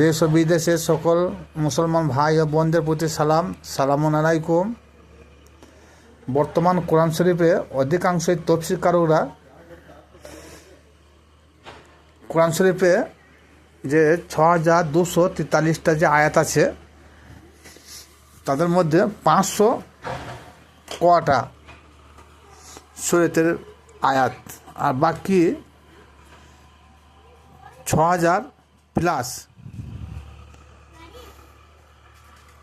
দেশ ও বিদেশের সকল মুসলমান ভাই ও বোনদের প্রতি সালাম সালাম আলাইকুম। বর্তমান কোরআন শরীফে অধিকাংশই তফসিরকারকরা কোরআন শরীফে যে ছ হাজার দুশো তেতাল্লিশটা যে আয়াত আছে, তাদের মধ্যে পাঁচশো কটা শরীয়তের আয়াত, আর বাকি ছ হাজার প্লাস।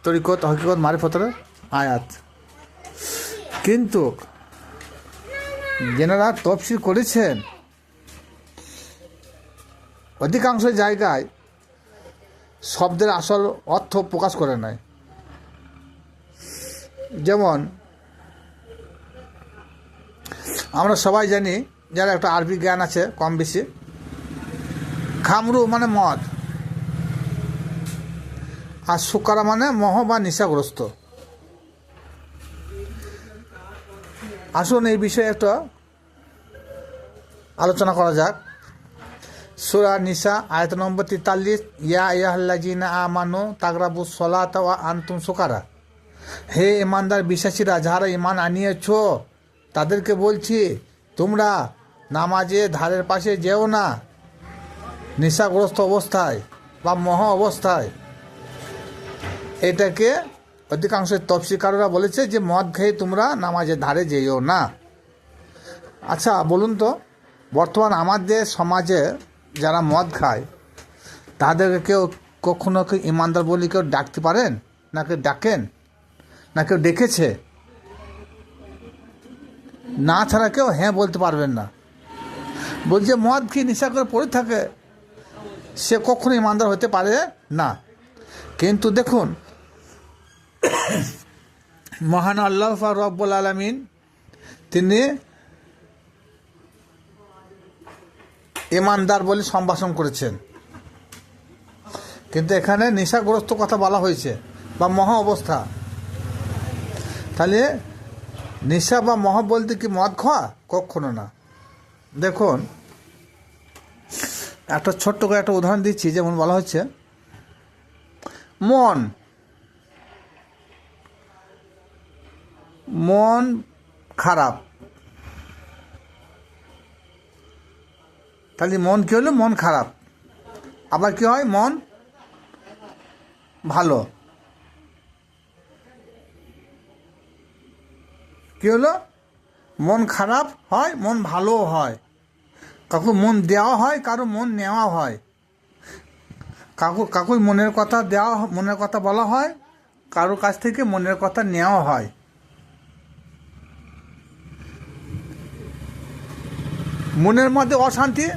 তরিকত হকিকত মারিফতের আয়াত। কিন্তু যেনারা তফসিল করেছেন, অধিকাংশ জায়গায় শব্দের আসল অর্থ প্রকাশ করে নাই। যেমন, আমরা সবাই জানি, যারা একটা আরবি জ্ঞান আছে, কম বেশি খামরু মানে মদ। আর সুকারা মানে মহ বা নেশাগ্রস্ত। আসুন এই বিষয়ে একটা আলোচনা করা যাক। সুরা নিসা, আয়ত নম্বর তেতাল্লিশ, ইয়া ইয়াহ্লাজিনা আমানু তাগরাবু সলাত ওয়া আন্তুম সুকারা হে ইমানদার বিশ্বাসীরা যারা ইমান আনিয়েছ, তাদেরকে বলছি, তোমরা নামাজে ধারের পাশে যেও না। নেশাগ্রস্ত অবস্থায় বা মহ অবস্থায়। এটাকে অধিকাংশ তফসিকাররা বলেছে যে, মদ খেয়ে তোমরা নামাজের ধারে যেও না। আচ্ছা বলুন তো, বর্তমান আমাদের সমাজে যারা মদ খায় তাদেরকে কেউ কখনো কেউ ইমানদার বলে কেউ ডাকতে পারেন? না কেউ ডাকেন? না কেউ ডেকেছে? না ছাড়া কেউ হ্যাঁ বলতে পারবেন না। বলছে, মদ খেয়ে নেশা করে পড়ে থাকে? সে কখনো ইমানদার হতে পারে না। কিন্তু দেখুন, মহান আল্লাহ রব্বুল আলমিন, তিনি ইমানদার বলে সম্ভাষণ করেছেন। কিন্তু এখানে নেশাগ্রস্ত কথা বলা হয়েছে বা মহা অবস্থা। তাহলে নেশা বা মহা বলতে কি মদ খাওয়া? কখনো না। দেখুন একটা ছোট্ট করে একটা উদাহরণ দিচ্ছি, যেমন বলা হচ্ছে, মন। মন খারাপ। তাহলে মন কী হলো? মন খারাপ। আবার কি হয়? মন ভালো। কি হলো? মন খারাপ হয়, মন ভালোও হয়। কাকু, মন দেওয়া হয়, কারও মন নেওয়া হয়। কাকু কাকুর মনের কথা দেওয়া, মনের কথা বলা হয় কারোর কাছ থেকে মনের কথা নেওয়া হয়। মনের মধ্যে অশান্তি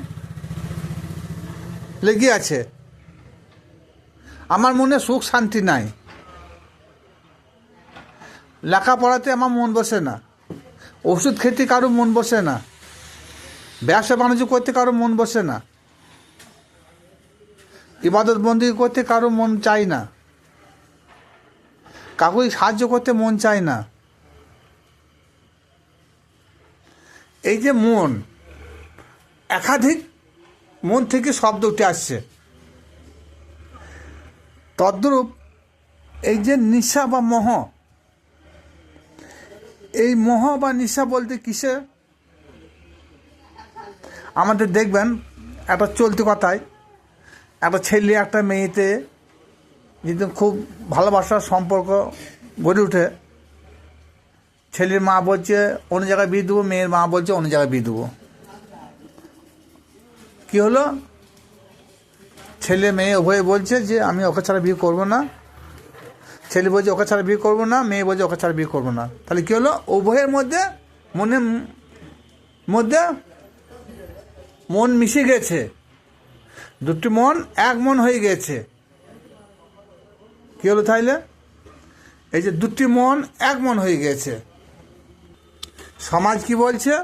লেগে আছে। আমার মনে সুখ শান্তি নাই। লেখাপড়াতে আমার মন বসে না। ওষুধ খেতে কারও মন বসে না। ব্যবসা বাণিজ্য করতে কারও মন বসে না। ইবাদত বন্দি করতে কারও মন চায় না। কাকুই সাহায্য করতে মন চায় না। এই যে মন, একাধিক মন থেকে শব্দ উঠে আসছে। তদ্রূপ এই যে নিশা বা মহ, এই মোহ বা নিশা বলতে কিসে আমাদের দেখবেন একটা চলতি কথায় একটা ছেলে, একটা মেয়েতে যদি খুব ভালোবাসার সম্পর্ক গড়ে উঠে ছেলের মা বলছে, অন্য জায়গায় বিয়ে দেবো, মেয়ের মা বলছে, অন্য জায়গায় বিয়ে দেবো। কী হলো? ছেলে, মেয়ে উভয়ে বলছে যে, আমি ওকে ছাড়া বিয়ে করব না। ছেলে বলছে, ওকে ছাড়া বিয়ে করব না। মেয়ে বলছে, ওকে ছাড়া বিয়ে করব না। তাহলে কী হলো? উভয়ের মধ্যে মনে মধ্যে মন মিশে গেছে। দুটি মন, এক মন হয়ে গেছে। কী হলো তাইলে? এই যে দুটি মন, এক মন হয়ে গেছে। সমাজ কি বলছে?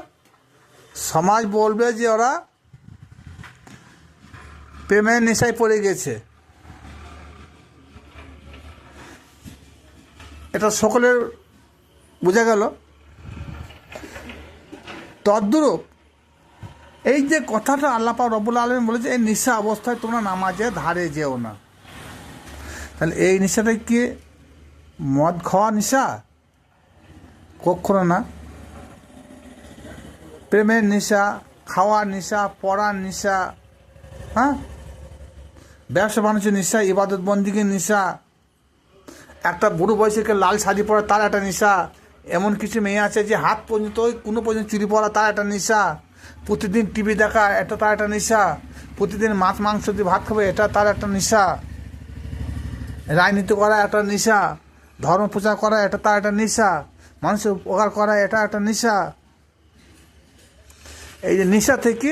সমাজ বলবে যে ওরা প্রেমের নেশায় পড়ে গেছে। এটা সকলের বোঝা গেল। তদ্রূপ এই যে কথাটা আল্লাপা রবুল আলম বলেছে, এই নিশা অবস্থায় তোমরা নামাজে ধারে যেও না। তাহলে এই নিশাটা কি মদ খাওয়া নিশা? কখনো না। প্রেমের নিশা, খাওয়ার নিশা, পড়ার নিশা হ্যাঁ? ব্যবসা বাণিজ্য নিশা, ইবাদত বন্দিগের নিশা, একটা বুড়ো বয়সীকে লাল শাড়ি পরা তার একটা নেশা, এমন কিছু মেয়ে আছে যে হাত পর্যন্ত, কোনো পর্যন্ত চুরি পরা তার একটা নেশা। প্রতিদিন টিভি দেখা, এটা তার একটা নেশা। প্রতিদিন মাছ, মাংস দিয়ে ভাত খাবে, এটা তার একটা নেশা। রাজনীতি করা একটা নেশা, ধর্ম প্রচার করা এটা তার একটা নেশা, মানুষের উপকার করা এটা একটা নেশা। এই যে নেশা থেকে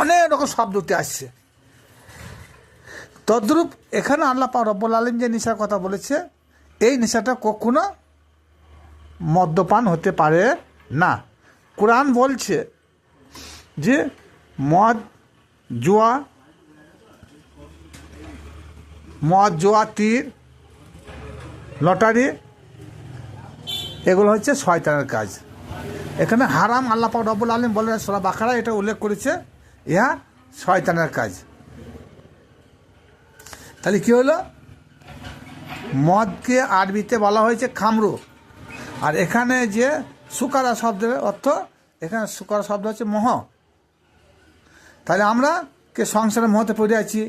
অনেক রকম শব্দটি আসছে। তদ্রূপ এখানে আল্লাহ রব্বুল আলম যে নেশার কথা বলেছে, এই নেশাটা কখনো মদ্যপান হতে পারে না। কোরআন বলছে যে মদ জোয়া মদ জোয়া, তীর, লটারি, এগুলো হচ্ছে শয়তানের কাজ। এখানে হারাম আল্লাহ পাক রব্বুল আলম বলে সোলা বাখারা এটা উল্লেখ করেছে, ইহা শয়তানের কাজ। তাহলে কি হলো? মদকে আরবিতে বলা হয়েছে খামরু। আর এখানে যে সুকারা শব্দের অর্থ, এখানে সুকারা শব্দ হচ্ছে মোহ। তাহলে আমরা কে সংসারের মোহতে পড়ে আছি,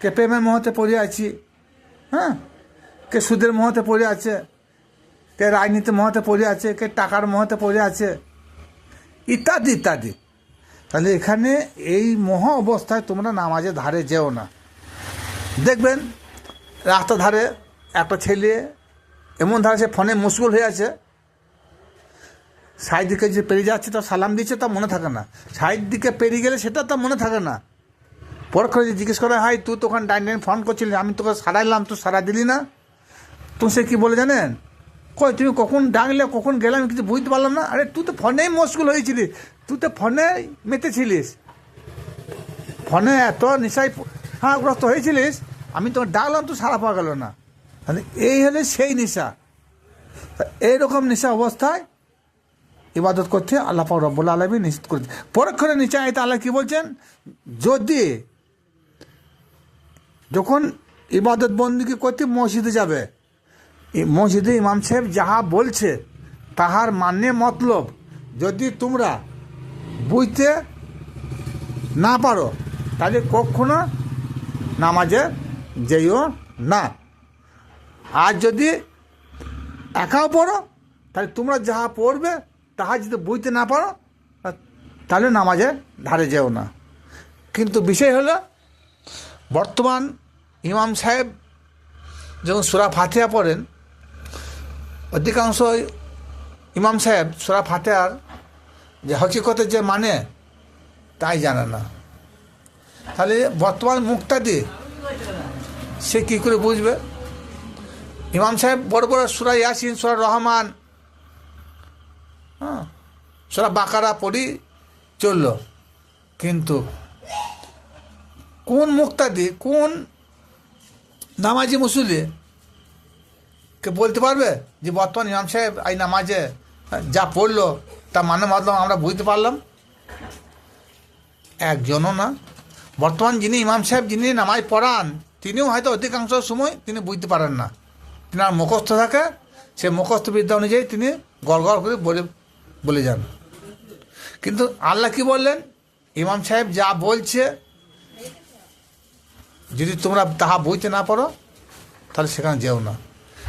কে প্রেমের মহতে পড়ে আছি হ্যাঁ? কে সুদের মোহতে পড়ে আছে, কে রাজনীতির মহতে পড়ে আছে, কে টাকার মহতে পড়ে আছে, ইত্যাদি ইত্যাদি। তাহলে এখানে এই মোহ অবস্থায় তোমরা নামাজের ধারে যেও না। দেখবেন রাস্তা ধারে একটা ছেলে, এমন ধারে সে ফোনে মুশগুল হয়ে আছে সাইড দিকে যে পেরিয়ে যাচ্ছে তার সালাম দিচ্ছে তা মনে থাকে না। সাইড দিকে পেরিয়ে গেলে সেটা তার মনে থাকে না। পর করে জিজ্ঞেস করা হয় তুই তখন ডাইন ডাইন ফোন করছিলি আমি তোকে সারাইলাম তুই সারা দিলি না? তো সে কী বলে জানেন? কই, তুমি কখন ডাকলে, কখন গেলাম কিছু বুঝতে পারলাম না। আরে, তুই তো ফোনেই মুশগুল হয়েছিলি, তুই তো ফোনে মেতেছিলিস। ফোনে এত নিশায় হ্যাঁ গ্রস্ত হয়েছিলিস, আমি তোমার ডাকলাম তো সারা পাওয়া গেল না। এই হলে সেই নেশা। তা এইরকম নেশা অবস্থায় ইবাদত করতে আল্লাহ পাক রব্বুল আলমী নিশ্চিত করছে। পরক্ষণে নিচে আয়তে আল্লাহ কি বলছেন? যদি যখন ইবাদত বন্দিকে করতে মসজিদে যাবে মসজিদে ইমাম সাহেব যাহা বলছে, তাহার মানে মতলব, যদি তোমরা বুঝতে না পারো, তাহলে কখনো নামাজে যেও না। আর যদি একাও পড়ো, তাহলে তোমরা যাহা পড়বে তাহা যদি বুঝতে না পারো, তাহলে নামাজে ধারে যেও না। কিন্তু বিষয় হলো, বর্তমান ইমাম সাহেব যখন সুরা ফাতিহা পড়েন অধিকাংশ ইমাম সাহেব সুরা ফাতেহার যে হকিকতের যে মানে তাই জানে না। তাহলে বর্তমান মুক্তাদি, সে কী করে বুঝবে? ইমাম সাহেব বড় বড় সুরা ইয়াসিন, সুরা রহমান সুরা বাকারা পড়ি চলল। কিন্তু কোন মুক্তাদি, কোন নামাজি মুসুলি কে বলতে পারবে যে বর্তমান ইমাম সাহেব এই নামাজে যা পড়ল তা মানে মতলব আমরা বুঝতে পারলাম? একজনও না। বর্তমান যিনি ইমাম সাহেব যিনি নামাজ পড়ান, তিনিও হয়তো অধিকাংশ সময় তিনি বুঝতে পারেন না। তিনার মুখস্থ থাকে, সে মুখস্থ বিদ্যা অনুযায়ী তিনি গড় গড় করে বলে বলে যান। কিন্তু আল্লাহ কি বললেন? ইমাম সাহেব যা বলছে, যদি তোমরা তাহা বুঝতে না পারো তাহলে সেখানে যেও না।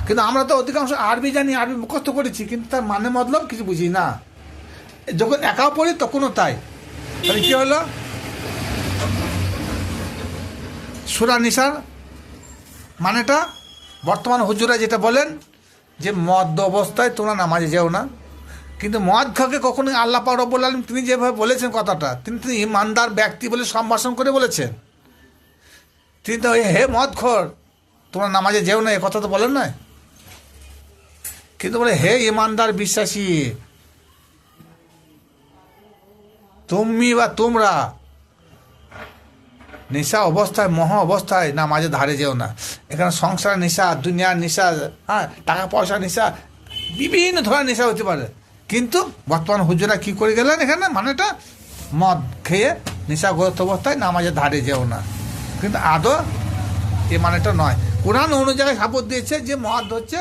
কিন্তু আমরা তো অধিকাংশ আরবি জানি, আরবি মুখস্থ করেছি, কিন্তু তার মানে মতলব কিছু বুঝি না। যখন একাও পড়ি, তখনও তাই। তাহলে কী হলো? সুরা নিসার মানেটা, বর্তমান হুজুরা যেটা বলেন, যে মদ্য অবস্থায় তোমরা নামাজে যেও না। কিন্তু মদ খাকে কখনো আল্লাহ পাক রব্বুল আলম তিনি যেভাবে বলেছেন কথাটা, তিনি তিনি ইমানদার ব্যক্তি বলে সম্ভাষণ করে বলেছেন। তিনি তো হে মদ খর তোমরা নামাজে যেও না, এ কথা তো বলেন না কিন্তু বলে, হে ইমানদার বিশ্বাসী, তুমি বা তোমরা নেশা অবস্থায়, মহ অবস্থায় না মাঝে ধারে যেও না। এখানে সংসার নেশা, দুনিয়ার নেশা হ্যাঁ টাকা পয়সা নেশা, বিভিন্ন ধরনের নেশা হতে পারে। কিন্তু বর্তমান হুজুরা কি করে গেলেন এখানে? মানেটা মদ খেয়ে নেশাগ্রস্ত অবস্থায় নামাজের ধারে যেও না। কিন্তু আদৌ এ মানেটা নয়। কোরআন অনুযায়ী সাপোর্ট দিয়েছে যে মদ হচ্ছে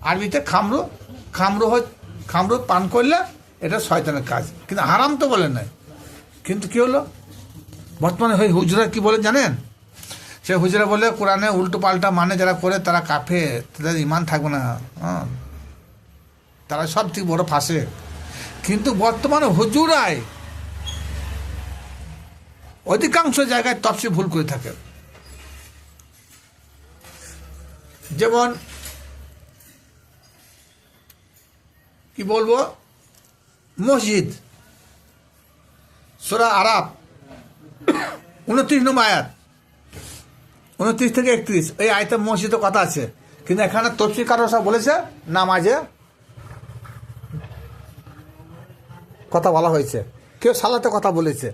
আরবিতে খামরু। খামরু খামরু পান করলে এটা শয়তানের কাজ। কিন্তু হারাম তো বলে নাই। কিন্তু কি হলো? বর্তমানে ওই হুজরা কি বলে জানেন? সে হুজরা বলে, কোরআনে উল্টো পাল্টা মানে যারা করে তারা কাফে তাদের ইমান থাকবে না। হ্যাঁ। তারা সব থেকে বড় ফাঁসে। কিন্তু বর্তমানে হুজুরাই অধিকাংশ জায়গায় তফসি ভুল করে থাকে। যেমন, কি বলব? মসজিদ, সোরা আরাব উনত্রিশ নম্বর আয়াত, উনত্রিশ থেকে একত্রিশ। এই আয়তে মসজিদের কথা আছে। কিন্তু এখানে তফসিল কারও সব বলেছে? নামাজে কথা বলা হয়েছে। কেউ সালাতে কথা বলেছে।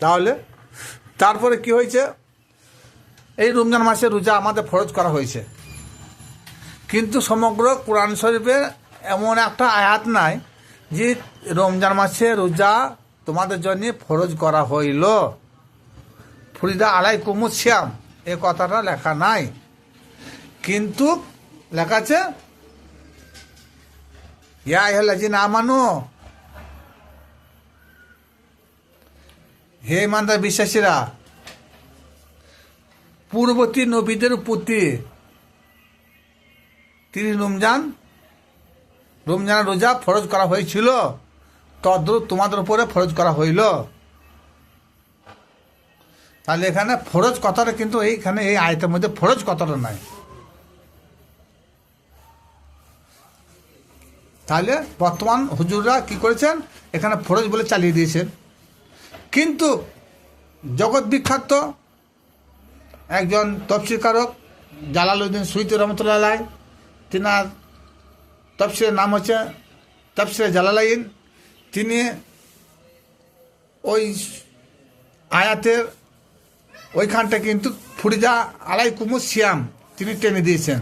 তাহলে তারপরে কি হয়েছে? এই রমজান মাসে রোজা আমাদের ফরজ করা হয়েছে। কিন্তু সমগ্র কোরআন শরীফে এমন একটা আয়াত নাই যে রমজান মাসে রোজা তোমাদের জন্য ফরজ করা হইল। ফরিদা আলাই কুমুদ শ্যাম এ কথাটা লেখা নাই। কিন্তু লেখা আছে ইয়া ইহাল্লাজি না মানো হে ইমানদার বিশ্বাসীরা, পূর্ববর্তী নবীদের প্রতি তিনি রমজান রমজানের রোজা ফরজ করা হয়েছিল, তদ্রুপ তোমাদের উপরে ফরজ করা হইল। তাহলে এখানে ফরজ কথাটা কিন্তু এইখানে এই আয়তের মধ্যে ফরজ কথাটা নাই। তাহলে বর্তমান হুজুররা কি করেছেন? এখানে ফরজ বলে চালিয়ে দিয়েছেন। কিন্তু জগৎ বিখ্যাত একজন তফসিরকারক জালালউদ্দিন সুইতি রহমতুল্লাহ, তিনার তফসিরের নাম হচ্ছে তফসিরে জালালাইন। তিনি ওই আয়াতের ওইখানটা কিন্তু ফুরিজা আলাই কুমুর শ্যাম তিনি টেনে দিয়েছেন।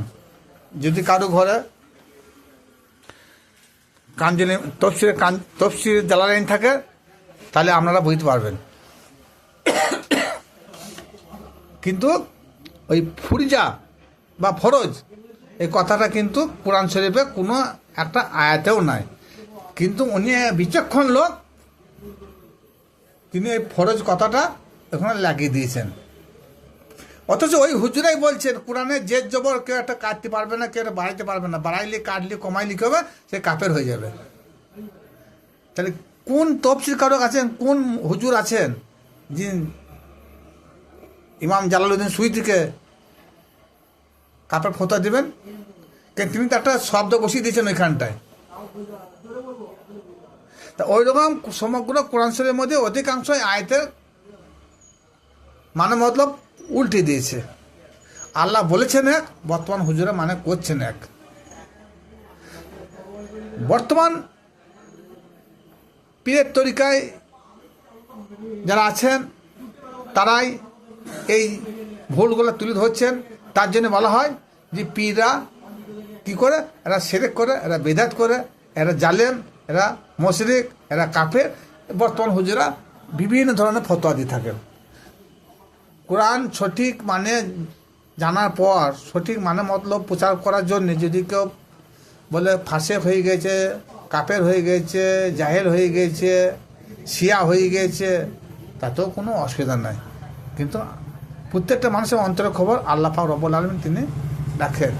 যদি কারও ঘরে কাঞ্জলি তফসিরে কান তফসির জালালাইন থাকে, তাহলে আপনারা বুঝতে পারবেন। কিন্তু ওই ফুরিজা বা ফরজ, এই কথাটা কিন্তু কোরআন শরীফে কোনো একটা আয়াতেও নাই। কিন্তু উনি বিচক্ষণ লোক, তিনি এই ফরজ কথাটা ওখানে লাগিয়ে দিয়েছেন। অথচ ওই হুজুরাই বলছেন, কোরআনে যে জবর কেউ একটা কাটতে পারবে না, কেউ বাড়াইতে পারবে না। বাড়াইলে, কাটলে, কমাইলে কি হবে? সে কাপের হয়ে যাবে। তাহলে কোন তফসিল কারক আছেন, কোন হুজুর আছেন যে ইমাম জালালউদ্দিন সুইতিকে কাপের ফোঁতা দেবেন? কেন তিনি তো একটা শব্দ বসিয়ে দিয়েছেন ওইখানটায়। তা ওই রকম সমগ্র কোরআন শরীরের মধ্যে অধিকাংশ আয়তের মানে মতলব উল্টে দিয়েছে। আল্লাহ বলেছেন এক, বর্তমান হুজুরা মানে করছেন এক। বর্তমান পীরের তরিকায় যারা আছেন, তারাই এই ভুলগুলো তুলে ধরছেন। তার জন্য বলা হয় যে পীরা কি করে? এরা সেরেক করে, এরা বেদাত করে, এরা জালেম, এরা মশরিক, এরা কাফের। বর্তমান হুজুরা বিভিন্ন ধরনের ফতোয়া দিয়ে থাকেন। কোরআন সঠিক মানে জানার পর, সঠিক মানে মতলব প্রচার করার জন্যে যদি কেউ বলে ফাঁসে হয়ে গেছে কাপের হয়ে গেছে, জাহেল হয়ে গেছে, শিয়া হয়ে গেছে, তাতেও কোনো অসুবিধা নাই। কিন্তু প্রত্যেকটা মানুষের অন্তরের খবর আল্লাহ পাক রব্বুল আলমিন তিনি রাখেন।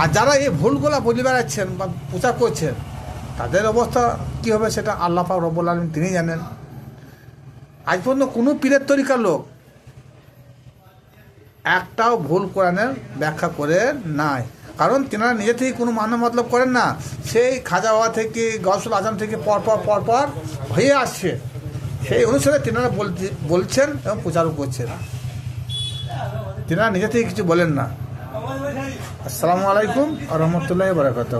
আর যারা এই ভুলগুলো বলে বেড়াচ্ছেন বা প্রচার করছেন, তাদের অবস্থা কী হবে সেটা আল্লাহ পাক রব্বুল আলমিন তিনি জানেন। আজ পর্যন্ত কোনো পীরের তরিকার লোক একটাও ভুল কোরআনের ব্যাখ্যা করে নাই। কারণ তেনারা নিজে থেকে কোনো মানে মতলব করেন না। সেই খাজা বাবা থেকে গসুল আজম থেকে পরপর পরপর হয়ে আসছে। সেই অনুসারে তেনারা বলছেন এবং প্রচারও করছেন। তেনারা নিজে থেকে কিছু বলেন না। আসসালামু আলাইকুম রহমতুল্লাহ বারাকাত